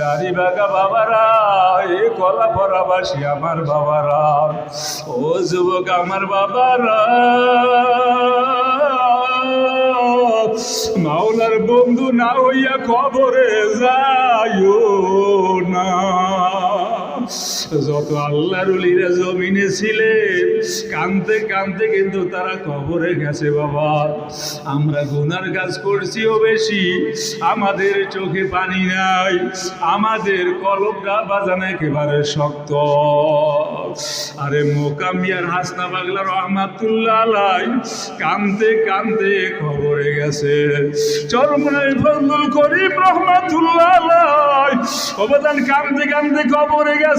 দাড়ি বাগা বাবারা, এ কলা পরাবাসী আমার বাবারা। ও যুবক আমার বাবারা, মাওলার বন্ধু না হইয়া খবরে যাইও না। যত আল্লাহর জমিনে ছিলেন কানতে কানতে কিন্তু তারা কবরে গেছে বাবা। আমরা গুনার কাজ করছিও বেশি, আমাদের চোখে পানি নাই, আমাদের কলমটা বাজানো একেবারে শক্ত। আরে মোকামিয়ার হাসনা বাগলা রহমাতুল্লাহ কানতে কানতে খবরে গেছে। চরমনাই ফজলুল করিম রহমাতুল্লাহ অবদান কানতে কানতে খবরে গেছে।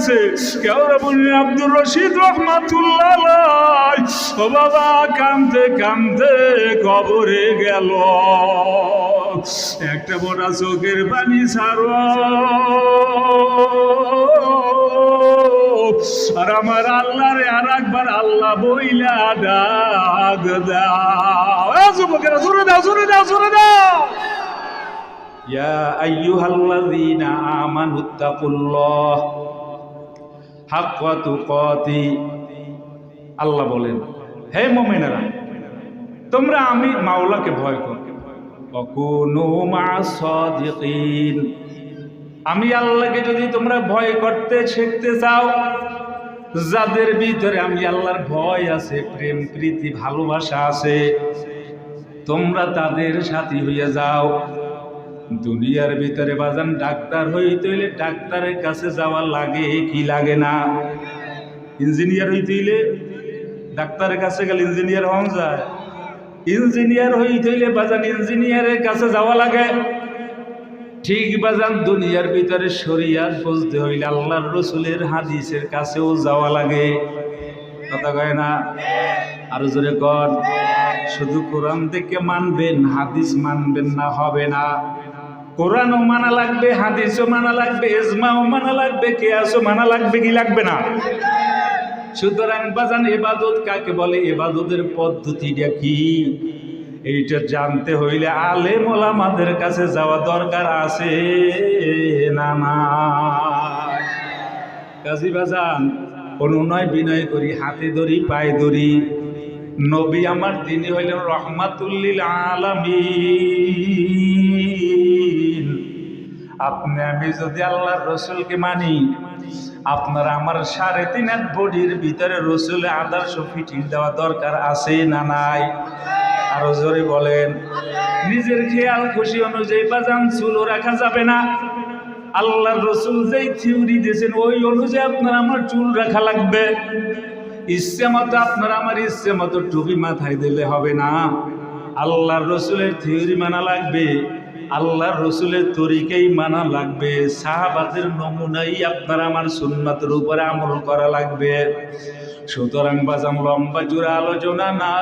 কেউরাবুল আব্দুর রশিদ রহমাতুল্লাহ। ও বাবা কানতে কানতে কবরে গেল। একটা বড় চোখের পানি ছাড়ো। আর আমার আল্লাহ রে আর একবার আল্লাহ বইলা ডাক দাও। যুবকেরা, জোরে দাও জোরে দাও জোরে দাও। ইয়া আইয়ুহাল্লাযীনা আমানুত্তাকুল্লাহ আল্লাহ বলেন, হে মুমিনেরা, তোমরা আমি মাওলাকে ভয় করো। আমি আল্লাহকে যদি তোমরা ভয় করতে শিখতে চাও, যাদের ভিতরে আমি আল্লাহর ভয় আছে, প্রেম, প্রীতি, ভালোবাসা আছে, তোমরা তাদের সাথী হইয়া যাও। দুনিয়ার ভিতরে বাজান, ডাক্তার হইতে হইলে ডাক্তারের কাছে যাওয়া লাগে কি লাগে না? ইঞ্জিনিয়ার হইতে হইলে ডাক্তারের কাছে গেলে ইঞ্জিনিয়ার হওয়া যায়। ইঞ্জিনিয়ার হইতে হইলে বাজান ইঞ্জিনিয়ারের কাছে যাওয়া লাগে। ঠিক বাজান, দুনিয়ার ভিতরে শরিয়াত বুঝতে হইলে আল্লাহর রসুলের হাদিসের কাছেও যাওয়া লাগে। কথা কয় না? আরও জোরে কর। শুধু কোরআন থেকে মানবেন, হাদিস মানবেন না, হবে না। কোরআনও মানা লাগবে, হাদিসও মানা লাগবে এজমাও মানা লাগবে, কেয়াসও মানা লাগবে কি লাগবে না? সুতরাং বাজান এবাদত কাকে বলে? এবাদতের পদ্ধতিটা কি? এইটা জানতে হইলে আলেম ওলামাদের কাছে যাওয়া দরকার আছে না না? কাজী বাজান, অনুনয় বিনয় করি, হাতে ধরি, পায়ে ধরি। নবী আমার তিনি হইলেন রহমাতুল্লিল আলামিন। আপনি, আমি যদি আল্লাহর রসুলকে মানি, আপনার আমার সাড়ে তিন এক বডির ভিতরে রসুলের আদর্শ ফিটিং দেওয়া দরকার আছে না নাই? আরও জোরে বলেন। নিজের খেয়াল খুশি অনুযায়ী বাজান চুলও রাখা যাবে না। আল্লাহর রসুল যেই থিওরি দিয়েছেন, ওই অনুযায়ী আপনার আমার চুল রাখা লাগবে। ইচ্ছে মতো আপনার আমার ইচ্ছে মতো টুপি মাথায় দিলে হবে না। আল্লাহর রসুলের থিওরি মানা লাগবে। আল্লাহর রসুলের তরিকেই মানা লাগবে, সাহাবাদের নমুনাই আপনার আমার সুন্নাতের উপরে আমল করা লাগবে। সুতরাং বাজাম লম্বা জোড়া আলোচনা না।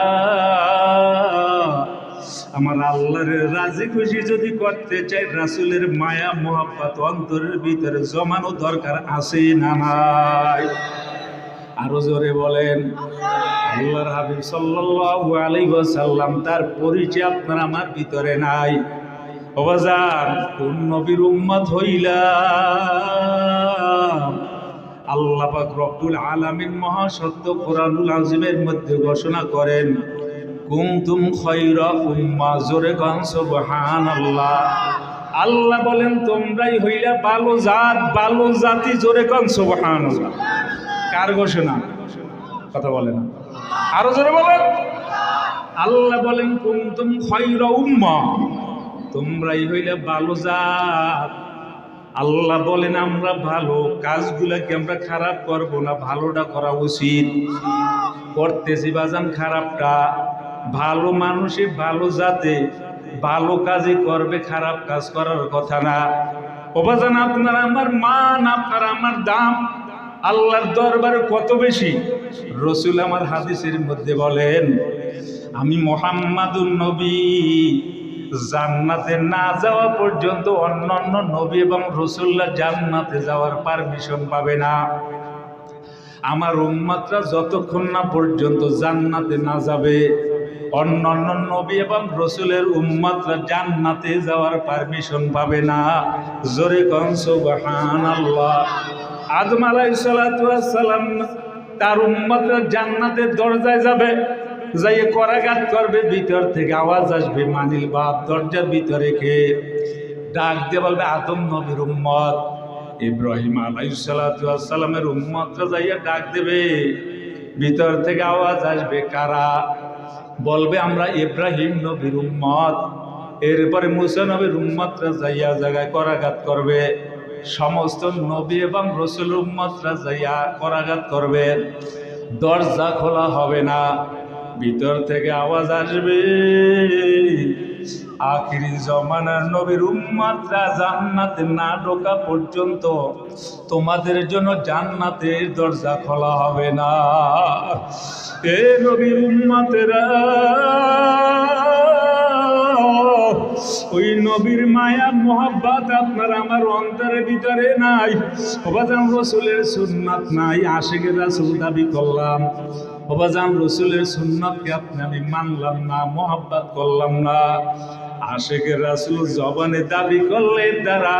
আমার আল্লাহর রাজি খুশি যদি করতে চাই, রাসুলের মায়া, মোহাব্বত, অন্তরের ভিতরে জমানো দরকার আছে না নাই? আরও জোরে বলেন, আল্লাহর হাবিব সাল্লাল্লাহু আলাইহি ওয়াসাল্লাম, তার পরিচয় আপনার আমার ভিতরে নাই। অবাজান, কোন নবীর উম্মত হইলাম? আল্লাহ পাক রব্বুল আলামিন মহাসত্য কোরআনুল আযীমের মধ্যে ঘোষণা করেন কুমতুম খৈরা উম্মা, জোরে গান, সুবহানাল্লাহ। আল্লাহ বলেন, তোমরাই হইলা ভালো জাত ভালো জাতি, জোরে গান, সুবহানাল্লাহ। কার ঘোষণা? কথা বলে না। আরও জোরে বলেন। আল্লাহ বলেন কুমতুম খৈরা উম্মা তোমরাই হইলে ভালো জাত। আল্লাহ বলেন, আমরা ভালো, কাজগুলাকে আমরা খারাপ করব না, ভালোটা করা উচিত। করতেছি বাজান খারাপটা। ভালো মানুষে ভালো জাতে, ভালো কাজে করবে, খারাপ কাজ করার কথা না। ওবাজান আপনার আমার মান, আপনার আমার দাম, আল্লাহর দরবারে কত বেশি? রসুল আমার হাদিসের মধ্যে বলেন, আমি মোহাম্মদুল নবী জান্নাতে না যাওয়া পর্যন্ত অন্য অন্য নবী এবং রসুল্লাহ জান্নাতে যাওয়ার পারমিশন পাবে না। আমার উম্মাত্রা যতক্ষণ না পর্যন্ত জান্নাতে না যাবে অন্য অন্য নবী এবং রসুলের উম্মতরা জান্নাতে যাওয়ার পারমিশন পাবে না। জোরে কন, সুবহানাল্লাহ। আদম আলাইহিস সালাম, তার উম্মতরা জান্নাতের দরজায় যাবে। যাইয়ে করাঘাত করবে, ভিতর থেকে আওয়াজ আসবে, মানিল বাপ দরজার ভিতরে কে ডাক দিয়ে বলবে, আদম নবীর উম্মত, ইব্রাহিম আলাইসালামের উম্মতরা যাইয়া ডাক দেবে, ভিতর থেকে আওয়াজ আসবে, কারা? বলবে, আমরা ইব্রাহিম নবীর উম্মত। এরপরে মুসা নবীর উম্মতরা যাইয়া জায়গায় করাঘাত করবে, সমস্ত নবী এবং রসুল উম্মতরা যাইয়া করাঘাত করবে। দরজা খোলা হবে না। ভিতর থেকে আওয়াজ আসবে। আখিরি জমানার নবীর উম্মাতরা জান্নাতে না ঢোকা পর্যন্ত তোমাদের জন্য জান্নাতের দরজা খোলা হবে না। এ নবীর উম্মাতেরা, ওই নবীর মায়া মোহাব্বত আপনার আমার অন্তরের ভিতরে নাই। অবাজান রসুলের সুন্নাত নাই আশেকে রাসুল দাবি করলাম। অবাজান রসুলের সুন্নাতকে আপনি আমি মানলাম না, মোহাব্বত করলাম না। আশেকের রাসুল জবানে দাবি করলে দ্বারা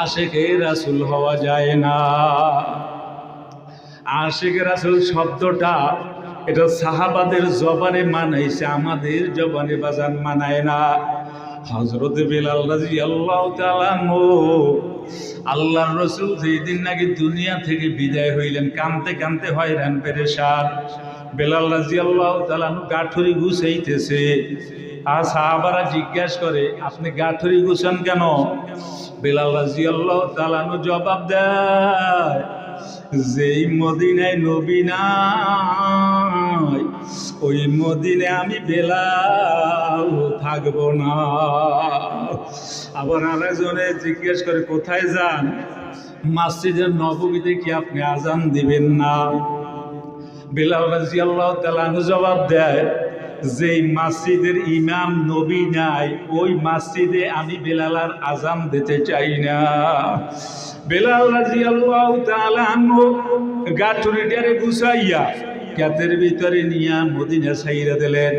আশেকে রাসুল হওয়া যায় না। আশেক রাসুল শব্দটা এটা সাহাবাদের জবানে মানাইছে, আমাদের জবানে বাজান মানায় না। হজরত বিলাল রাজি আল্লাহ আল্লাহর রসুল যেই দিন নাকি দুনিয়া থেকে বিদায় হইলেন, কানতে কানতে হয়রান পেরেশান। বেলাল রাজি আল্লাহ তালানু গাঠুরি গুছাইতেছে। আর সাহাবারা জিজ্ঞাসা করে, আপনি গাঠুরি গুছান কেন? বেলাল রাজি আল্লাহ তালানু জবাব দেয়, যেই মদিনায় নবী ওই মদিনে আমি বেলাল থাকব না। আবার আরেকজনে জিজ্ঞেস করে, কোথায় যান? মাসজিদের নবমীতে কি আপনি আজান দিবেন না। বেলাল রাজি আল্লাহ তালানু জবাব দেয়, যেই মসজিদের ইমাম নবী নাই, ওই মসজিদে আমি বেলালার আজান দিতে চাই না। বেলাল রাজি আল্লাহ তালানু গাঠুরিটারে গুছাইয়া ক্যাতের ভিতরে নিয়া মদিনা সাইরা দিলেন।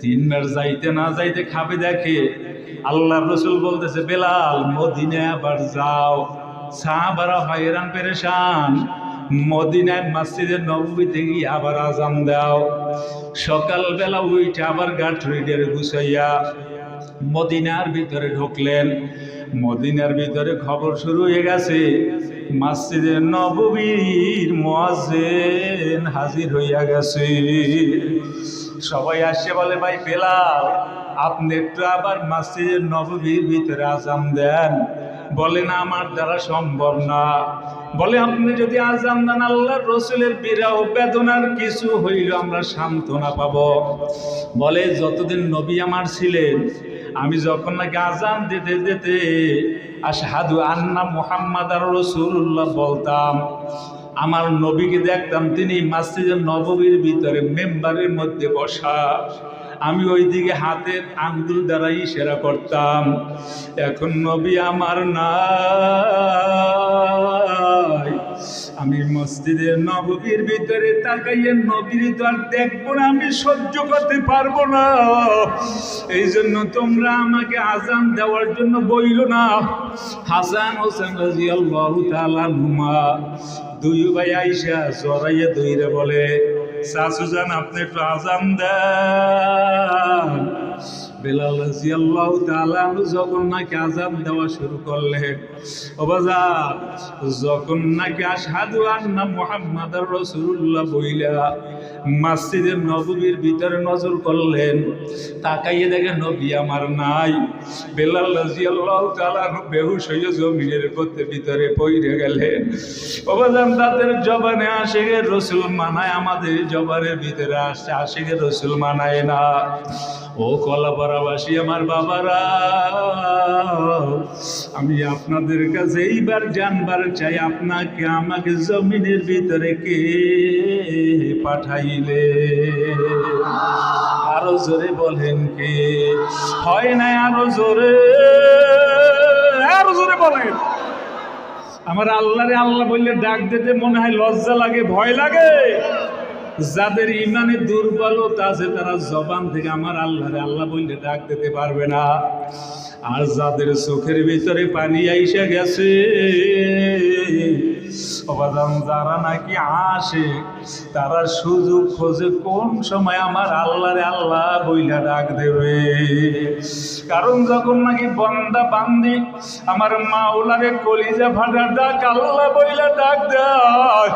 তিন মাস যাইতে না যাইতে খাবে দেখে আল্লাহ রসুল বলতেছে, বেলাল মদিনা আবার যাও। সাহাবারা হয়রান, পেরেশান। মদিনায় মসজিদের নবমীতে গিয়ে আবার আজান দাও। সকালবেলা উইঠে আবার গাঠুরিটারে গুছাইয়া মদিনার ভিতরে ঢুকলেন। মদিনার ভিতরে খবর শুরু হয়ে গেছে। মসজিদের নববীর মোয়াজেন হাজির হইয়া গেছে। সবাই আসছে বলে, ভাই বেলাল, আপনি একটু আবার মসজিদের নববীর ভিতরে আজাম দেন। বলেন আমার দ্বারা সম্ভব না। বলে, আপনি যদি আজান দেন, আল্লাহর রসুলের বিরাহ বেদনার কিছু হইল আমরা সান্ত্বনা পাব। বলে, যতদিন নবী আমার ছিলেন আমি যখন নাকি আজান দিতে দিতে আশহাদু আন্না মুহাম্মদ আর রসুল্লাহ বলতাম, আমার নবীকে দেখতাম তিনি মাসজিদের নববীর ভিতরে মেম্বারের মধ্যে বসা। আমি ওই দিকে হাতের আঙ্গুল দ্বারা ইশারা করতাম, এখন নবী আমার নাই। আমি মসজিদের নববীর ভিতরে তাকাইয়ে নবীর তো দেখব না, আমি সহ্য করতে পারব না। এই জন্য তোমরা আমাকে আজান দেওয়ার জন্য বইল না। হাসান হোসেন রাজি আল্লাহ দুই ভাই আইসা জড়াইয়া দইরে বলে শাশুজান আপনি একটু আজান দেন। বেলাল রাজিয়াল্লাহু তাআলা যখন নাকি আজান দেওয়া শুরু করলেন ও বাজার, যখন নাকি আশহাদু আন্না মুহাম্মাদার রাসূলুল্লাহ বইলা মসজিদের নববীর ভিতরে নজর করলেন, তাকাইয়ে দেখে নবী আমার নাই। বেলাল রাজিয়াল্লাহু তাআলা বেহুশ হয়ে জমিনের পথে ভিতরে পড়ে গেলেন। ও বাজার, তাদের জবানে আসে গে রসুল মানায়, আমাদের জবানের ভিতরে আসছে আসে গে রসুল মানায় না। ও কলাপাড়াবাসী আমার বাবারা, আমি আপনাদের কাছে এইবার জানবার চাই, আপনাকে আমাকে জমিনের ভিতরে কে পাঠাইলে? আরও জোরে বলেন কে? হয় না আরও জোরে? আরও জোরে বলেন। আমার আল্লাহরে আল্লাহ বললে ডাক দিতে মনে হয় লজ্জা লাগে, ভয় লাগে। যাদের ইমানে দুর্বলতা আছে, তারা জবান থেকে আমার আল্লাহরে আল্লাহ বললে ডাক দিতে পারবে না। আর যাদের চোখের ভিতরে পানি আইসা গেছে অবাদান যারা নাকি আসে, তারা সুযোগ খোঁজে কোন সময় আমার আল্লাহরে আল্লাহ বইলা ডাক দেবে। কারণ যখন নাকি বন্দা বান্দি আমার মাওলারে কলিজা ফাটা ডাক আল্লাহ বইলা ডাক দেয়,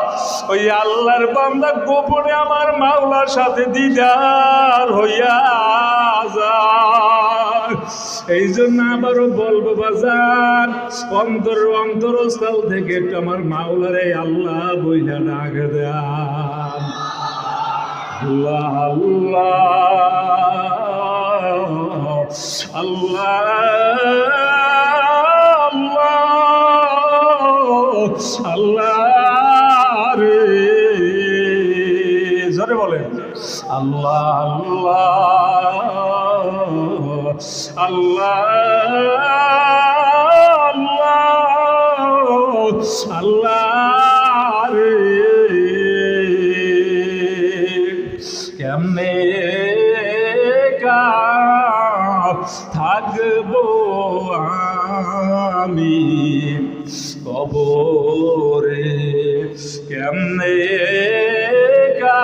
ওই আল্লাহর বান্দা গোপনে আমার মাওলার সাথে দিদার হইয়া যায়। এই জন্য আবারও বলব বাজার অন্তর অন্তরস্থল থেকে আমার মাওলারে আল্লাহ বইলা ডাক দেয় আল্লাহ আল্লাহ আল্লাহ আল্লাহ রে জোরে বলেন আল্লাহ আল্লাহ আল্লাহ আল্লাহ রে কেমনে থাকব আমি? কবরে কেমনে কা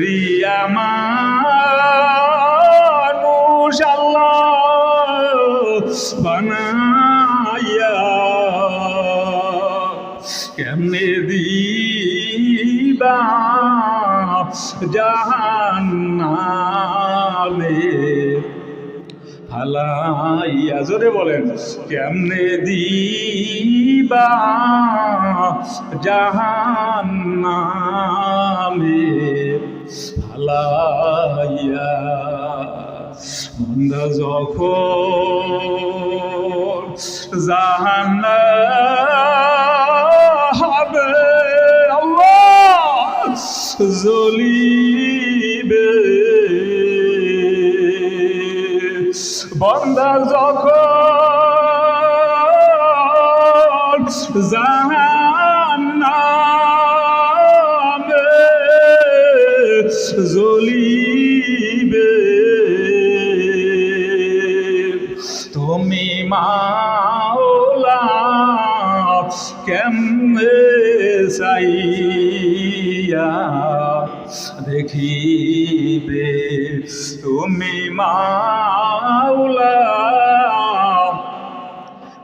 রিয়া মানুষ বানাইয়া কেমনে দিবা জাহান্নামে ফালাইয়া জোরে বলেন কেমনে দিবা জাহান্নামে? ফালাইয়া মন্দা যখন জাহান্না হবে জ্বলিবে। বন্দা যখন জাহান্নামে তুমি মাওলা কেমনে চাইয়া দেখিবে? তুমি মাওলা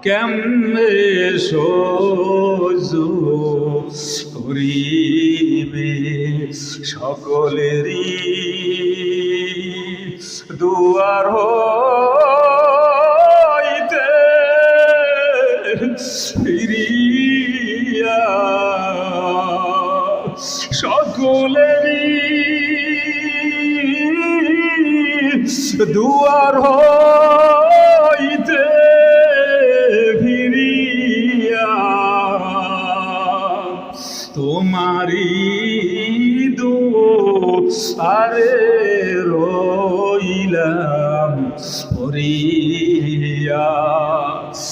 কেমনে সহ্য করিবে? সকলেরই দুয়ার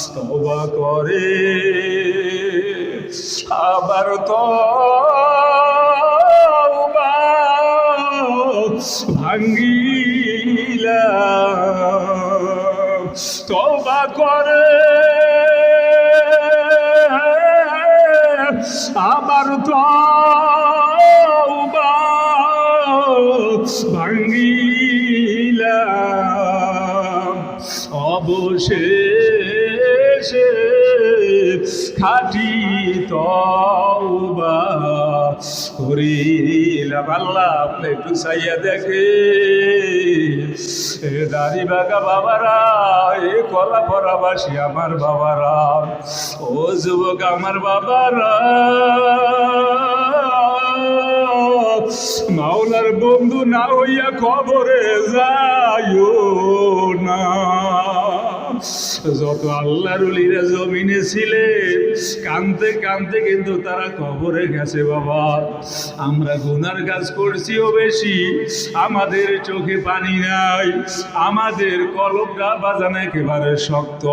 তবা করে আবার তো ভাঙ্গিলা তবা করে আবার তো খাটি তওবা করিলাম আল্লাহ, আপনি একটু চাইয়া দেখে এ দাড়ি বাগা বাবারা, এ কলা পরাবাসী আমার বাবারা, ও যুবক আমার বাবারা। মাওলার বন্ধু না হইয়া খবরে যাইও না। যত আল্লাহর জমিনে ছিলেন কানতে তারা কবরে গেছে বাবা আমরা গুনার কাজ করছিও বেশি আমাদের চোখে পানি নাই আমাদের কলমটা বাজানো একেবারে শক্ত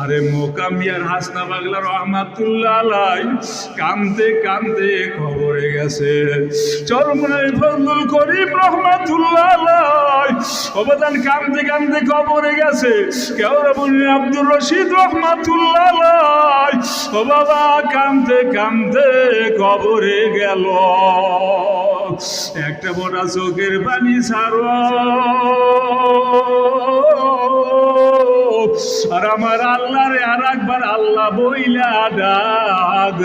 আরে মোকামিয়ার হাসনা বাগলা রহমাতুল্লাহ আলাই কানতে কানতে খবরে গেছে চরমনাই ফজলুল করিম রহমাতুল্লাহ আলাই অবদান কানতে কানতে খবরে গেছে বলি আব্দুর রশিদ রহমাতুল্লাহ। ও বাবা কানতে কানতে কবরে গেল। একটা বড় চোখের পানি ছাড়ো। আর আমার আল্লাহ রে আর একবার আল্লাহ বইলা ডাক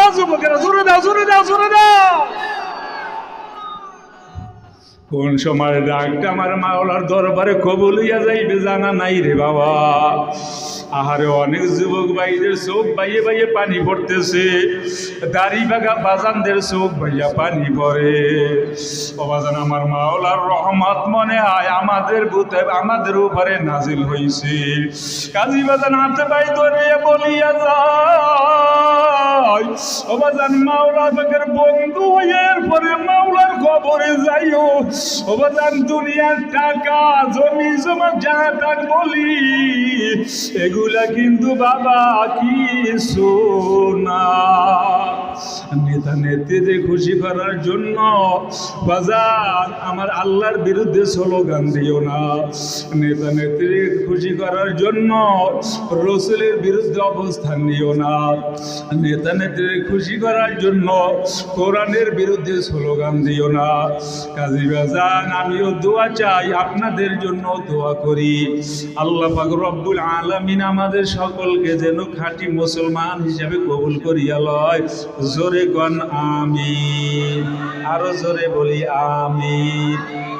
এ যুবকেরা শুরু দাও শুরু দাও শুরু দাও। কোন সময় ডাকটা আমার মাওলার দরবারে কবুল হইয়া যাইবে জানা নাই রে বাবা। আহারে অনেক যুবক ভাইদের চোখ বাইয়ে বাইয়ে পানি পড়তেছে। দাড়ি বাগা বাজানদের চোখ বাইয়া পানি পড়ে। অবাজান আমার মাওলার রহমত মনে হয় আমাদের বুতে আমাদের উপরে নাজিল হইছে। কাজী বাজান, হাতে পাই ধরিয়া বলিয়া মাওলা বন্ধু এরপরে মাওলার খবরে যাইও দুনিয়ার টাকা, জমি জমা, যা টাক বলি এগুলা কিন্তু বাবা কি সোনা নেতা নেত্রীদের খুশি করার জন্য বাজার আমার আল্লাহর বিরুদ্ধে স্লোগান দিও না। নেতা নেত্রীদের খুশি করার জন্য রসুলের বিরুদ্ধে অবস্থান নিও না। নেতা নেত্রীদের খুশি করার জন্য কোরআনের বিরুদ্ধে স্লোগান দিও না। কাজী বাজান, আমিও দোয়া চাই, আপনাদের জন্য দোয়া করি। আল্লাহ পাক রব্বুল আলামিন আমাদের সকলকে যেন খাঁটি মুসলমান হিসেবে কবুল করিয়া লয়। জোরে কন আমি আরও জোরে বলি, আমিন।